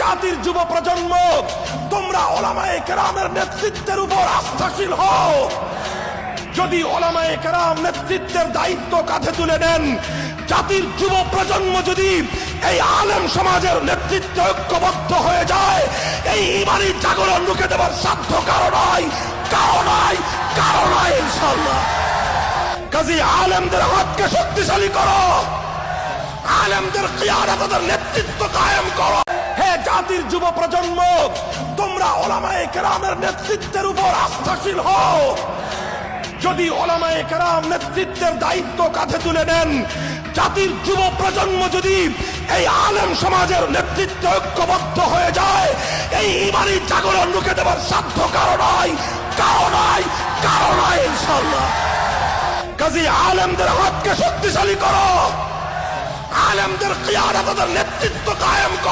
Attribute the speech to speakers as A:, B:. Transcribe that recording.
A: জাতির যুব প্রজন্ম, তোমরা ওলামায়ে কেরামের নেতৃত্বের উপর আস্থাশীল হও। যদি ওলামায়ে কেরাম নেতৃত্বের দায়িত্ব কাঁধে তুলে নেন, জাতির যুব প্রজন্ম যদি এই আলেম সমাজের নেতৃত্বে ঐক্যবদ্ধ হয়ে যায়, এই ইমানি জাগরণ রুখে দেবার সাধ্য কারও নয় কারও নয় কারও নয় ইনশাল্লাহ কাজী আলেমদের হাতকে শক্তিশালী করো। আলেমদের কিয়ারতের নেতৃত্ব কায়েম করো। জাতির যুব প্রজন্ম, তোমরা ওলামায়ে কেরামের নেতৃত্বের উপর আস্থাশীল হও। যদি ওলামায়ে কেরাম নেতৃত্বের দায়িত্ব কাঁধে তুলে নেন, জাতির যুব প্রজন্ম যদি এই আলেম সমাজের নেতৃত্বে ঐক্যবদ্ধ হয়ে যায়, এই ইমানি জাগরণ রুখে দেওয়ার সাধ্য কারও নয় কারও নয় কারও নয় ইনশাল্লাহ কাজী আলেমদের হাতকে শক্তিশালী করো। আলেমদের কিয়ারতের নেতৃত্ব কায়েম করো।